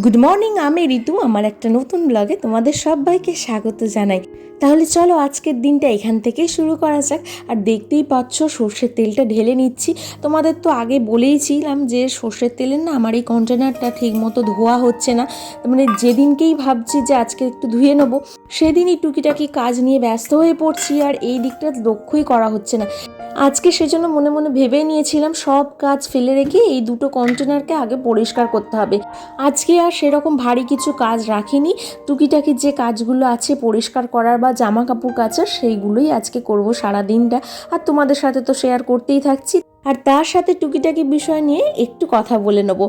Good morning আমি ঋতু। আমার একটা নতুন ব্লগে তোমাদের সবাইকে স্বাগত জানাই। তাহলে চলো আজকের দিনটা এখান থেকেই শুরু করা যাক। আর দেখতেই পাচ্ছ, সর্ষের তেলটা ঢেলে নিচ্ছি। তোমাদের তো আগে বলেইছিলাম যে সর্ষের তেলের না আমার এই কন্টেনারটা ঠিক মতো ধোয়া হচ্ছে না। মানে যেদিনকেই ভাবছি যে আজকে একটু ধুয়ে নেব, সেদিনই টুকিটাকি কাজ নিয়ে ব্যস্ত হয়ে পড়ছি আর এই দিকটা লক্ষ্যই করা হচ্ছে না। আজকে সেজন্য মনে মনে ভেবে নিয়েছিলাম সব কাজ ফেলে রেখে এই দুটো কন্টেনারকে আগে পরিষ্কার করতে হবে। আজকে আর সেরকম ভারী কিছু কাজ রাখিনি। টুকিটাকি যে কাজগুলো আছে পরিষ্কার করার বা জামা কাপড় কাচার সেইগুলোই আজকে করব সারা দিনটা আর তোমাদের সাথে তো শেয়ার করতেই থাকছি। আর তার সাথে টুকিটাকি বিষয় নিয়ে একটু কথা বলে নেব।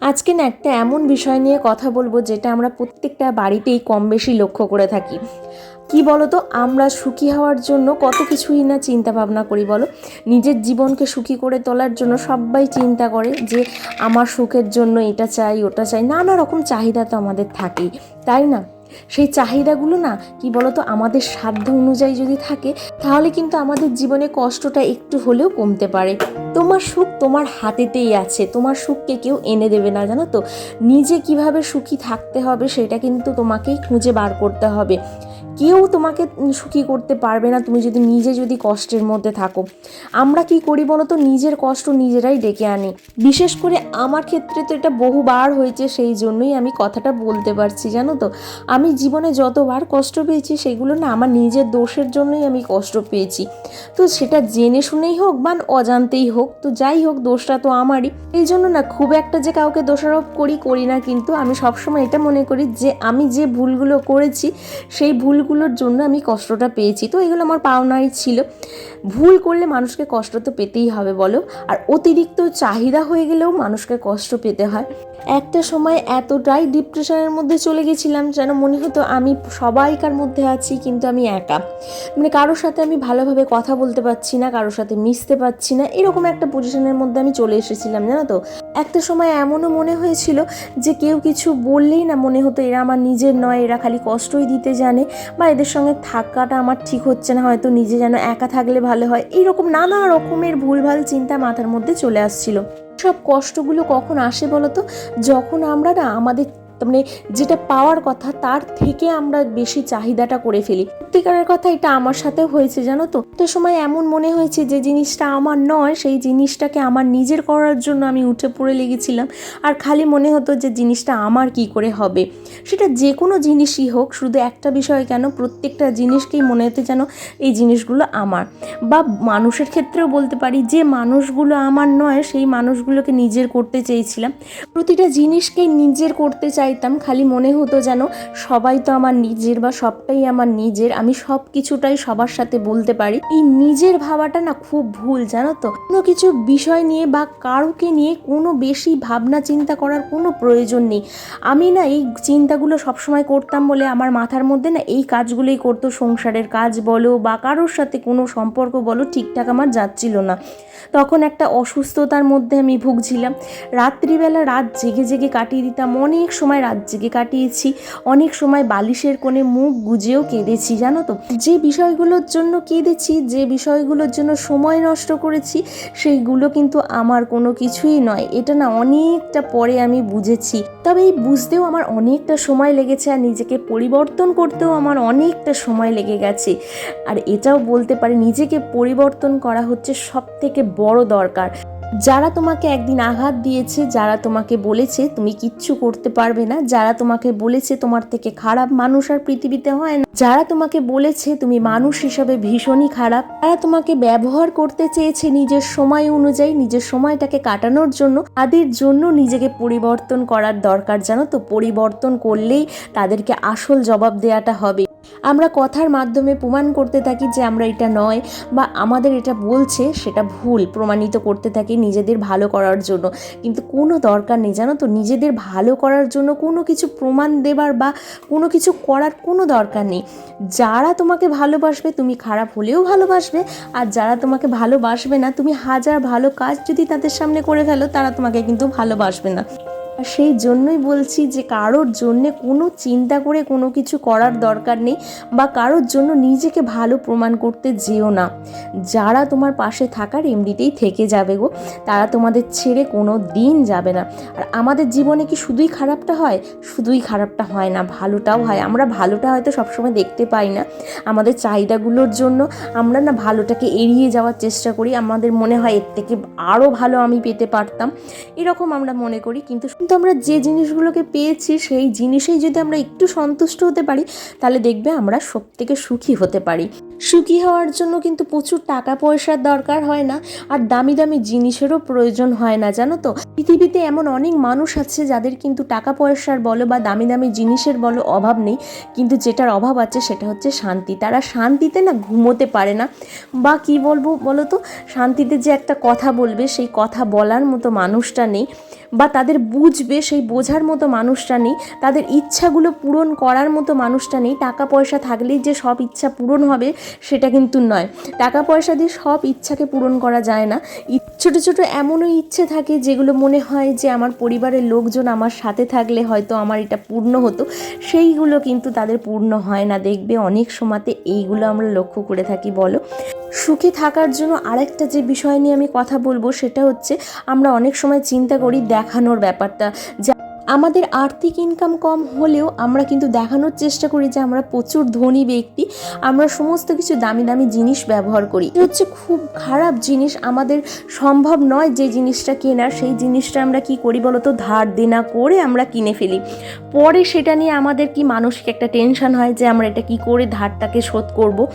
আজকে না একটা এমন বিষয় নিয়ে কথা বলব যেটা আমরা প্রত্যেকটা বাড়িতেই কম বেশি লক্ষ্য করে থাকি। কি বলো তো আমরা সুখী হওয়ার জন্য কত কিছুই না চিন্তা ভাবনা করি বলো। নিজের জীবনকে সুখী করে তোলার জন্য সবাই চিন্তা করে যে আমার সুখের জন্য এটা চাই, ওটা চাই। নানা রকম চাহিদা তো আমাদের থাকেই, তাই না? সেই চাহিদাগুলো না, কি বলতো, আমাদের সাধ্য অনুযায়ী যদি থাকে, তাহলে কিন্তু আমাদের জীবনে কষ্টটা একটু হলেও কমতে পারে। তোমার সুখ তোমার হাতেতেই আছে, তোমার সুখকে কেউ এনে দেবে না, জানো তো? নিজে কীভাবে সুখী থাকতে হবে, সেটা কিন্তু তোমাকেই খুঁজে বার করতে হবে। কেউ তোমাকে সুখী করতে পারবে না, তুমি যদি নিজে যদি কষ্টের মধ্যে থাকো। আমরা কি করি বলো তো? নিজের কষ্ট নিজেরাই ডেকে আনি। বিশেষ করে আমার ক্ষেত্রে তো এটা বহুবার হয়েছে, সেই জন্যই আমি কথাটা বলতে পারছি, জানো তো? আমি জীবনে যতবার কষ্ট পেয়েছি, সেগুলো না আমার নিজের দোষের জন্যই আমি কষ্ট পেয়েছি। তো সেটা জেনে শুনেই হোক বা অজান্তেই হোক, তো যাই হোক, দোষটা তো আমারই। এই জন্য না, খুব একটা যে কাউকে দোষারোপ করি করি না, কিন্তু আমি সবসময় এটা মনে করি যে, আমি যে ভুলগুলো করেছি, সেই ভুলগুলোর জন্য আমি কষ্টটা পেয়েছি। তো এগুলো আমার পাওনাই ছিল। ভুল করলে মানুষকে কষ্ট তো পেতেই হবে বলো। আর অতিরিক্ত চাহিদা হয়ে গেলেও মানুষকে কষ্ট পেতে হয়। একটা সময় এতটাই ডিপ্রেশনের মধ্যে চলে গেছিলাম যেন মনে হতো আমি সবাইকার মধ্যে আছি, কিন্তু আমি একা। মানে কারোর সাথে আমি ভালোভাবে কথা বলতে পারছি না, কারোর সাথে মিশতে পারছি না, এরকম একটা পজিশনের মধ্যে আমি চলে এসেছিলাম, জানো তো। একটা সময় এমনও মনে হয়েছিল যে কেউ কিছু বললেই না মনে হতো এরা আমার নিজের নয়, এরা খালি কষ্টই দিতে জানে বা এদের সঙ্গে থাকাটা আমার ঠিক হচ্ছে না, হয়তো নিজে যেন একা থাকলে ভালো হয় এইরকম নানা রকমের ভুলভাল চিন্তা মাথার মধ্যে চলে আসছিল। সব কষ্টগুলো কখন আসে বলো তো? যখন আমরা না আমাদের মানে যেটা পাওয়ার কথা, তার থেকে আমরা বেশি চাহিদাটা করে ফেলি। সত্যিকারের কথা এটা আমার সাথেও হয়েছে, জানো তো? একটা সময় এমন মনে হয়েছে যে জিনিসটা আমার নয়, সেই জিনিসটাকে আমার নিজের করার জন্য আমি উঠে পড়ে লেগেছিলাম। আর খালি মনে হতো যে জিনিসটা আমার কি করে হবে? সেটা যে কোনো জিনিসই হোক, শুধু একটা বিষয় কেন, প্রত্যেকটা জিনিসকেই মনে হতে যেন এই জিনিসগুলো আমার। বা মানুষের ক্ষেত্রেও বলতে পারি, যে মানুষগুলো আমার নয়, সেই মানুষগুলোকে নিজের করতে চেয়েছিলাম। প্রতিটা জিনিসকেই নিজের করতে চাইতাম, খালি মনে হতো যেন সবাই তো আমার নিজের বা সবটাই আমার নিজের। আমি সব কিছুটাই সবার সাথে বলতে পারি। এই নিজের ভাবাটা না খুব ভুল, জানো তো? কোনো কিছু বিষয় নিয়ে বা কারোকে নিয়ে কোনো বেশি ভাবনা চিন্তা করার কোনো প্রয়োজন নেই। আমি না এই চিন্তাগুলো সবসময় করতাম বলে আমার মাথার মধ্যে না এই কাজগুলোই করতো, সংসারের কাজ বলো বা কারোর সাথে কোনো সম্পর্ক বলো ঠিকঠাক আমার যাচ্ছিল না। তখন একটা অসুস্থতার মধ্যে আমি ভুগছিলাম। রাত্রিবেলা রাত জেগে জেগে কাটিয়ে দিতাম। অনেক সময় রাত জেগে কাটিয়েছি। অনেক সময় বালিশের কোণে মুখ গুজেও কেঁদেছি, জানো তো? যে বিষয়গুলোর জন্য কেঁদেছি, যে বিষয়গুলোর জন্য সময় নষ্ট করেছি, সেইগুলো কিন্তু আমার কোনো কিছুই নয়। এটা না অনেকটা পরে আমি বুঝেছি। তবে এই বুঝতেও আমার অনেকটা সময় লেগেছে আর নিজেকে পরিবর্তন করতেও আমার অনেকটা সময় লেগে গেছে। আর এটাও বলতে পারি, নিজেকে পরিবর্তন করা হচ্ছে সব থেকে বড় দরকার। যারা তোমাকে একদিন আঘাত দিয়েছে, যারা তোমাকে বলেছে, তুমি কিচ্ছু করতে পারবে না, যারা তোমাকে বলেছে তোমার থেকে খারাপ মানুষ আর পৃথিবীতে হয় না, যারা তোমাকে বলেছে তুমি মানুষ হিসাবে ভীষণই খারাপ, তারা তোমাকে ব্যবহার করতে চেয়েছে নিজের সময় অনুযায়ী, নিজের সময়টাকে কাটানোর জন্য, তাদের জন্য নিজেকে পরিবর্তন করার দরকার, জানো তো? পরিবর্তন করলেই তাদেরকে আসল জবাব দেওয়াটা হবে। আমরা কথার মাধ্যমে প্রমাণ করতে থাকি যে আমরা এটা নয় বা আমাদের এটা বলছে সেটা ভুল, প্রমাণিত করতে থাকি নিজেদের ভালো করার জন্য। কিন্তু কোনো দরকার নেই, জানো তো? নিজেদের ভালো করার জন্য কোনো কিছু প্রমাণ দেবার বা কোনো কিছু করার কোনো দরকার নেই। যারা তোমাকে ভালোবাসবে, তুমি খারাপ হলেও ভালোবাসবে। আর যারা তোমাকে ভালোবাসবে না, তুমি হাজার ভালো কাজ যদি তাদের সামনে করে ফেলো, তারা তোমাকে কিন্তু ভালোবাসবে না। সেই জন্যই বলছি যে কারোর জন্যে কোনো চিন্তা করে কোনো কিছু করার দরকার নেই বা কারোর জন্য নিজেকে ভালো প্রমাণ করতে যেও না। যারা তোমার পাশে থাকার এমনিতেই থেকে যাবে গো, তারা তোমাদের ছেড়ে কোনো দিন যাবে না। আর আমাদের জীবনে কি শুধুই খারাপটা হয়? শুধুই খারাপটা হয় না, ভালোটাও হয়। আমরা ভালোটা হয়তো সবসময় দেখতে পাই না। আমাদের চাহিদাগুলোর জন্য আমরা না ভালোটাকে এড়িয়ে যাওয়ার চেষ্টা করি। আমাদের মনে হয় এর থেকে আরও ভালো আমি পেতে পারতাম। এরকম আমরা মনে করি, কিন্তু কিন্তু আমরা যে জিনিসগুলোকে পেয়েছি, সেই জিনিসেই যদি আমরা একটু সন্তুষ্ট হতে পারি, তাহলে দেখবে আমরা সব থেকে সুখী হতে পারি। সুখী হওয়ার জন্য কিন্তু প্রচুর টাকা পয়সার দরকার হয় না আর দামি দামি জিনিসেরও প্রয়োজন হয় না, জানো তো? পৃথিবীতে এমন অনেক মানুষ আছে যাদের কিন্তু টাকা পয়সার বলো বা দামি দামি জিনিসের বলো অভাব নেই, কিন্তু যেটার অভাব আছে সেটা হচ্ছে শান্তি। তারা শান্তিতে না ঘুমোতে পারে না। বা কি বলব বলো তো? শান্তিতে যে একটা কথা বলবে, সেই কথা বলার মতো মানুষটা নেই বা তাদের বুঝবে, সেই বোঝার মতো মানুষটা নেই, তাদের ইচ্ছাগুলো পূরণ করার মতো মানুষটা নেই। টাকা পয়সা থাকলেই যে সব ইচ্ছা পূরণ হবে সেটা কিন্তু নয়। টাকা পয়সা দিয়ে সব ইচ্ছাকে পূরণ করা যায় না। ছোট ছোট এমনও ইচ্ছে থাকে যেগুলো মনে হয় যে আমার পরিবারের লোকজন আমার সাথে থাকলে হয়তো আমার এটা পূর্ণ হতো। সেইগুলো কিন্তু তাদের পূর্ণ হয় না। দেখবে অনেক সময়তে এইগুলো আমরা লক্ষ্য করে থাকি, বলো। সুখে থাকার জন্য আরেকটা যে বিষয় নিয়ে আমি কথা বলব সেটা হচ্ছে আমরা অনেক সময় চিন্তা করি দেখানোর ব্যাপারটা। যে আমাদের আর্থিক ইনকাম কম হলেও আমরা কিন্তু দেখানোর চেষ্টা করি যে আমরা প্রচুর ধনী ব্যক্তি, আমরা সমস্ত কিছু দামি দামি জিনিস ব্যবহার করি। হচ্ছে খুব খারাপ জিনিস, আমাদের সম্ভব নয় যে জিনিসটা কেনার, সেই জিনিসটা আমরা কি করি বলতো? ধার দেনা করে আমরা কিনে ফেলি। পরে সেটা নিয়ে আমাদের কি মানসিক একটা টেনশন হয় যে আমরা এটা কি করে ধারটাকে শোধ করব?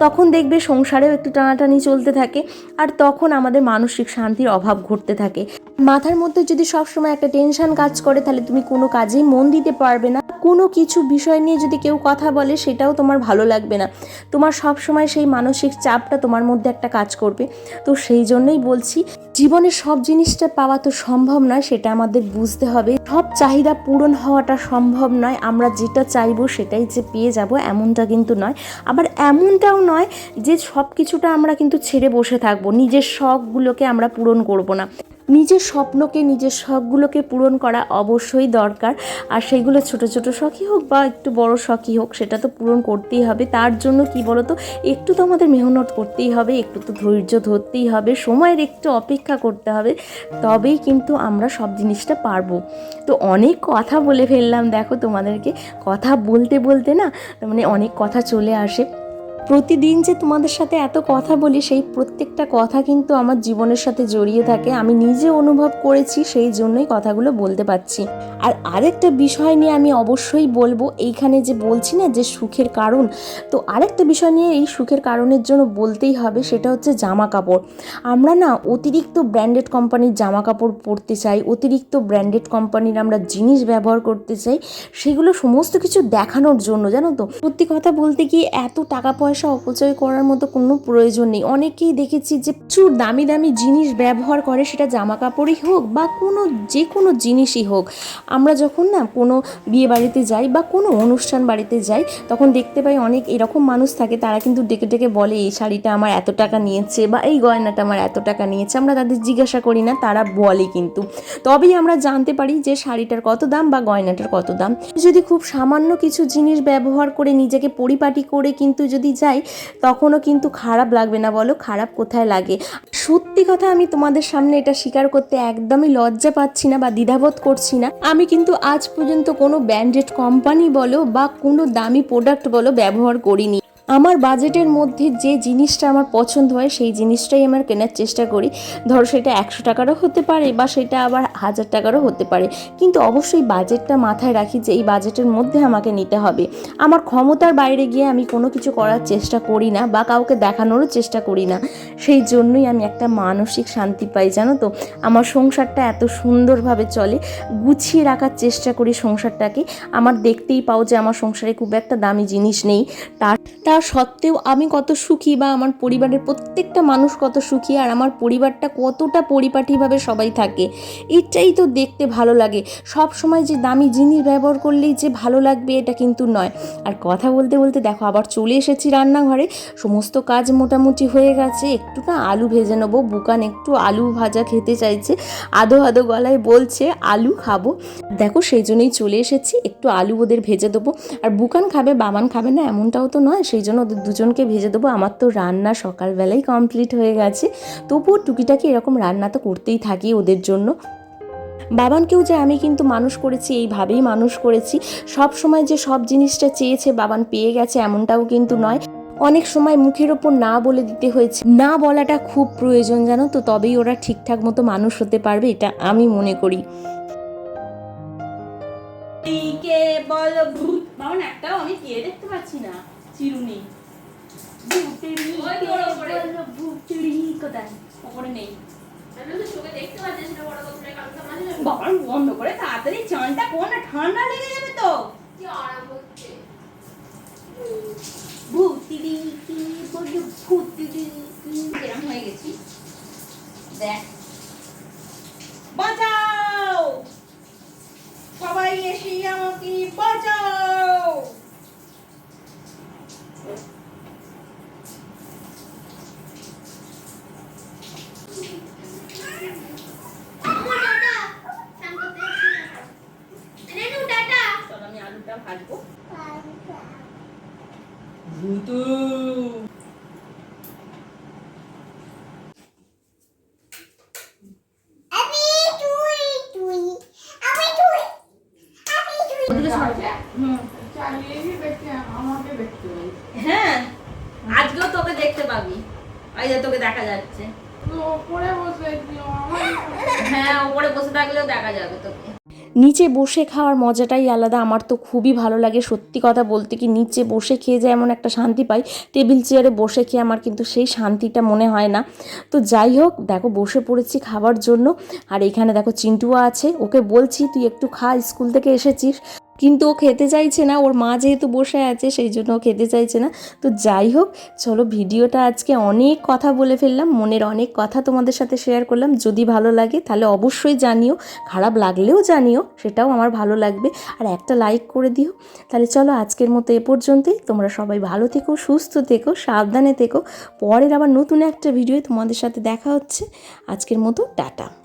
তখন দেখবে সংসারেও একটু টানাটানি চলতে থাকে, আর তখন আমাদের মানসিক শান্তির অভাব ঘটতে থাকে। মাথার মধ্যে যদি সবসময় একটা টেনশন কাজ করে, তাহলে তুমি কোনো কাজেই মন দিতে পারবে না। কোনো কিছু বিষয় নিয়ে যদি কেউ কথা বলে, সেটাও তোমার ভালো লাগবে না। তোমার সব সময় সেই মানসিক চাপটা তোমার মধ্যে একটা কাজ করবে। তো সেই জন্যই বলছি, জীবনে সব জিনিসটা পাওয়া তো সম্ভব নয়, সেটা আমাদের বুঝতে হবে। সব চাহিদা পূরণ হওয়াটা সম্ভব নয়, আমরা যেটা চাইব সেটাই যে পেয়ে যাব, এমনটা কিন্তু নয়। আবার এমনটাও নয় যে সব কিছুটা আমরা কিন্তু ছেড়ে বসে থাকব, নিজের শখগুলোকে আমরা পূরণ করব না। নিজের স্বপ্নকে, নিজের শখগুলোকে পূরণ করা অবশ্যই দরকার। আর সেইগুলো ছোট ছোট শখই হোক বা একটু বড় শখই হোক, সেটা তো পূরণ করতেই হবে। তার জন্য কি বলতো, একটু তো আমাদের মেহনত করতেই হবে, একটু তো ধৈর্য ধরতেই হবে, সময়ের একটু অপেক্ষা করতে হবে, তবেই কিন্তু আমরা সব জিনিসটা পারব। তো অনেক কথা বলে ফেললাম, দেখো তোমাদেরকে। কথা বলতে বলতে না মানে অনেক কথা চলে আসে। প্রতিদিন যে তোমাদের সাথে এত কথা বলি, সেই প্রত্যেকটা কথা কিন্তু আমার জীবনের সাথে জড়িয়ে থাকে। আমি নিজে অনুভব করেছি, সেই জন্যই কথাগুলো বলতে পারছি। আর আরেকটা বিষয় নিয়ে আমি অবশ্যই বলব, এইখানে যে বলছি না যে সুখের কারণ, তো আরেকটা বিষয় নিয়ে এই সুখের কারণের জন্য বলতেই হবে, সেটা হচ্ছে জামা কাপড় আমরা না অতিরিক্ত ব্র্যান্ডেড কোম্পানির জামা কাপড় পরতে চাই, অতিরিক্ত ব্র্যান্ডেড কোম্পানির আমরা জিনিস ব্যবহার করতে চাই, সেগুলো সমস্ত কিছু দেখানোর জন্য, জানো তো? সত্যি কথা বলতে কি এত টাকা পয়সা অপচয় করার মতো কোনো প্রয়োজন নেই। অনেকেই দেখেছি যে প্রচুর দামি দামি জিনিস ব্যবহার করে, সেটা জামা কাপড়ই হোক বা কোনো, যে কোনো জিনিসই হোক। আমরা যখন না কোনো বিয়ে বাড়িতে যাই বা কোনো অনুষ্ঠান বাড়িতে যাই, তখন দেখতে পাই অনেক এরকম মানুষ থাকে, তারা কিন্তু ডেকে ডেকে বলে, এই শাড়িটা আমার এত টাকা নিয়েছে বা এই গয়নাটা আমার এত টাকা নিয়েছে। আমরা তাদের জিজ্ঞাসা করি না, তারা বলে কিন্তু। তবেই আমরা জানতে পারি যে শাড়িটার কত দাম বা গয়নাটার কত দাম। যদি খুব সামান্য কিছু জিনিস ব্যবহার করে নিজেকে পরিপাটি করে কিন্তু যদি যাই, তখনও কিন্তু খারাপ লাগবে না বলো, খারাপ কোথায় লাগে? সত্যি কথা আমি তোমাদের সামনে এটা স্বীকার করতে একদমই লজ্জা পাচ্ছি না বা দ্বিধাবোধ করছি না। আমি কিন্তু আজ পর্যন্ত কোনো ব্র্যান্ডেড কোম্পানি বলো বা কোনো দামি প্রোডাক্ট বলো ব্যবহার করিনি। আমার বাজেটের মধ্যে যে জিনিসটা আমার পছন্দ হয়, সেই জিনিসটাই আমার কেনার চেষ্টা করি। ধরো সেটা একশো টাকারও হতে পারে বা সেটা আবার হাজার টাকারও হতে পারে। কিন্তু অবশ্যই বাজেটটা মাথায় রাখি যে এই বাজেটের মধ্যে আমাকে নিতে হবে। আমার ক্ষমতার বাইরে গিয়ে আমি কোনো কিছু করার চেষ্টা করি না বা কাউকে দেখানোরও চেষ্টা করি না। সেই জন্যই আমি একটা মানসিক শান্তি পাই, জানো তো? আমার সংসারটা এত সুন্দরভাবে চলে। গুছিয়ে রাখার চেষ্টা করি সংসারটাকে। আমার দেখতেই পাও যে আমার সংসারে খুব একটা দামি জিনিস নেই। তার তা সত্ত্বেও আমি কত সুখী বা আমার পরিবারের প্রত্যেকটা মানুষ কত সুখী আর আমার পরিবারটা কতটা পরিপাটিভাবে সবাই থাকে। এটাই তো দেখতে ভালো লাগে। সব সময় যে দামি জিনিস ব্যবহার করলেই যে ভালো লাগবে এটা কিন্তু নয়। আর কথা বলতে বলতে দেখো, আবার চলে এসেছি রান্নাঘরে। সমস্ত কাজ মোটামুটি হয়ে গেছে। একটু না আলু ভেজে নেব। বুকান একটু আলু ভাজা খেতে চাইছে। আধো আধো গলায় বলছে, আলু খাব। দেখো, সেই জন্যই চলে এসেছি। একটু আলু ওদের ভেজে দেবো। আর বুকান খাবে, বাবান খাবে না, এমনটাও তো নয়। সেই জন্য ওদের দুজনকে ভেজে দেবো। আমার তো রান্না সকালবেলাই কমপ্লিট হয়ে গেছে। তবুও টুকিটাকি এরকম রান্না তো করতেই থাকি ওদের জন্য। বাবানকেও যে আমি কিন্তু মানুষ করেছি, এইভাবেই মানুষ করেছি। সব সময় যে সব জিনিসটা চেয়েছে বাবান পেয়ে গেছে এমনটাও কিন্তু নয়। অনেক সময় মুখের ওপর না বলে দিতে হয়েছে। না বলাটা খুব প্রয়োজন জানো তো? তবেই ওরা ঠিকঠাক মতো মানুষ হতে পারবে, এটা আমি মনে করি। বল ভূত? আমি দেখতে পাচ্ছি না। চিরুনি ওপরে। নেই বন্ধ করে তাড়াতাড়ি চানটা কোন না ঠান্ডা লেগে যাবে তো ভূতিরি কি বল ভূতিরি কি এরম হয়ে গেছি দেখ বাঁচাও সবাই এসে আমাকে বাঁচাও চল আমি আলুটা ভাজবো ভূতু হ্যাঁ আজকেও তোকে দেখতে পাবি। এই যে তোকে দেখা যাচ্ছে। হ্যাঁ ওপরে বসে থাকলেও দেখা যাবে তোকে। নিচে বসে খাওয়ার মজাটাই আলাদা। আমার তো খুবই ভালো লাগে সত্যি কথা বলতে কি, নিচে বসে খেয়ে যায় এমন একটা শান্তি পাই, টেবিল চেয়ারে বসে খেয়ে আমার কিন্তু সেই শান্তিটা মনে হয় না। তো যাই হোক, দেখো বসে পড়েছি খাবার জন্য। আর এখানে দেখো চিন্টুয়া আছে, ওকে বলছি তুই একটু খা, স্কুল থেকে এসেছিস। কিন্তু ও খেতে চাইছে না, ওর মা যেহেতু বসে আছে সেই জন্য ও খেতে চাইছে না। তো যাই হোক, চলো ভিডিওটা আজকে অনেক কথা বলে ফেললাম, মনের অনেক কথা তোমাদের সাথে শেয়ার করলাম। যদি ভালো লাগে তাহলে অবশ্যই জানিও, খারাপ লাগলেও জানিও, সেটাও আমার ভালো লাগবে। আর একটা লাইক করে দিও। তাহলে চলো আজকের মতো এ পর্যন্তই। তোমরা সবাই ভালো থেকো, সুস্থ থেকো, সাবধানে থেকো। পরের আবার নতুন একটা ভিডিও তোমাদের সাথে দেখা হচ্ছে। আজকের মতো টাটা।